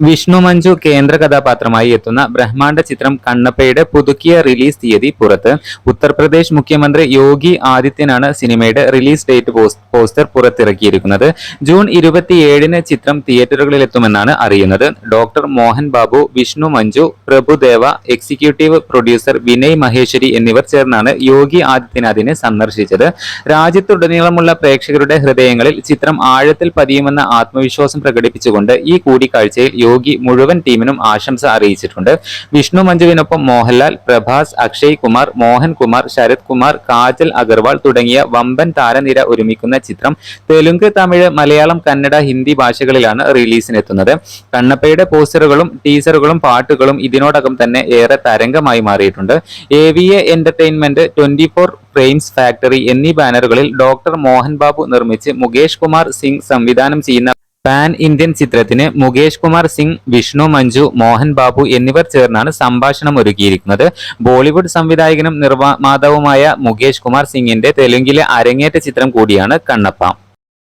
വിഷ്ണു മഞ്ജു കേന്ദ്ര കഥാപാത്രമായി എത്തുന്ന ബ്രഹ്മാണ്ഡ ചിത്രം കണ്ണപ്പയുടെ പുതുക്കിയ റിലീസ് തീയതി പുറത്ത്. ഉത്തർപ്രദേശ് മുഖ്യമന്ത്രി യോഗി ആദിത്യനാണ് സിനിമയുടെ റിലീസ് ഡേറ്റ് പോസ്റ്റർ പുറത്തിറക്കിയിരിക്കുന്നത്. ജൂൺ ഇരുപത്തിയേഴിന് ചിത്രം തിയേറ്ററുകളിൽ എത്തുമെന്നാണ് അറിയുന്നത്. Doctor Mohan Babu Vishnu Manchu Prabhudeva executive producer Vinay Maheshwari എന്നിവർ ചേർന്നാണ് യോഗി ആദിത്യനാഥിനെ സന്ദർശിച്ചത്. രാജ്യത്തുടനീളമുള്ള പ്രേക്ഷകരുടെ ഹൃദയങ്ങളിൽ ചിത്രം ആഴത്തിൽ പതിയുമെന്ന ആത്മവിശ്വാസം പ്രകടിപ്പിച്ചുകൊണ്ട് ഈ കൂടിക്കാഴ്ചയിൽ യോഗി മുഴുവൻ ടീമിനും ആശംസ അറിയിച്ചിട്ടുണ്ട്. വിഷ്ണു മഞ്ജുവിനൊപ്പം മോഹൻലാൽ പ്രഭാസ് അക്ഷയ് കുമാർ മോഹൻ കുമാർ ശരത് കുമാർ കാജൽ അഗർവാൾ തുടങ്ങിയ വമ്പൻ താരനിര ഒരുമിക്കുന്ന ചിത്രം തെലുങ്ക് തമിഴ് മലയാളം കന്നഡ ഹിന്ദി ഭാഷകളിലാണ് റിലീസിനെത്തുന്നത്. കണ്ണപ്പയുടെ പോസ്റ്ററുകളും ടീസറുകളും പാട്ടുകളും ഇതിനോടകം തന്നെ ഏറെ തരംഗമായി മാറിയിട്ടുണ്ട്. A V A entertainment twenty four frames factory എന്നീ ബാനറുകളിൽ ഡോക്ടർ മോഹൻ ബാബു നിർമ്മിച്ച് മുകേഷ് കുമാർ സിംഗ് സംവിധാനം ചെയ്യുന്ന പാൻ ഇന്ത്യൻ ചിത്രത്തിന് മുകേഷ് കുമാർ സിംഗ് വിഷ്ണു മഞ്ജു മോഹൻ ബാബു എന്നിവർ ചേർന്നാണ് സംഭാഷണം ഒരുക്കിയിരിക്കുന്നത്. ബോളിവുഡ് സംവിധായകനും നിർമ്മാതാവുമായ മുകേഷ് കുമാർ സിംഗിന്റെ തെലുങ്കിലെ അരങ്ങേറ്റ ചിത്രം കൂടിയാണ് കണ്ണപ്പ.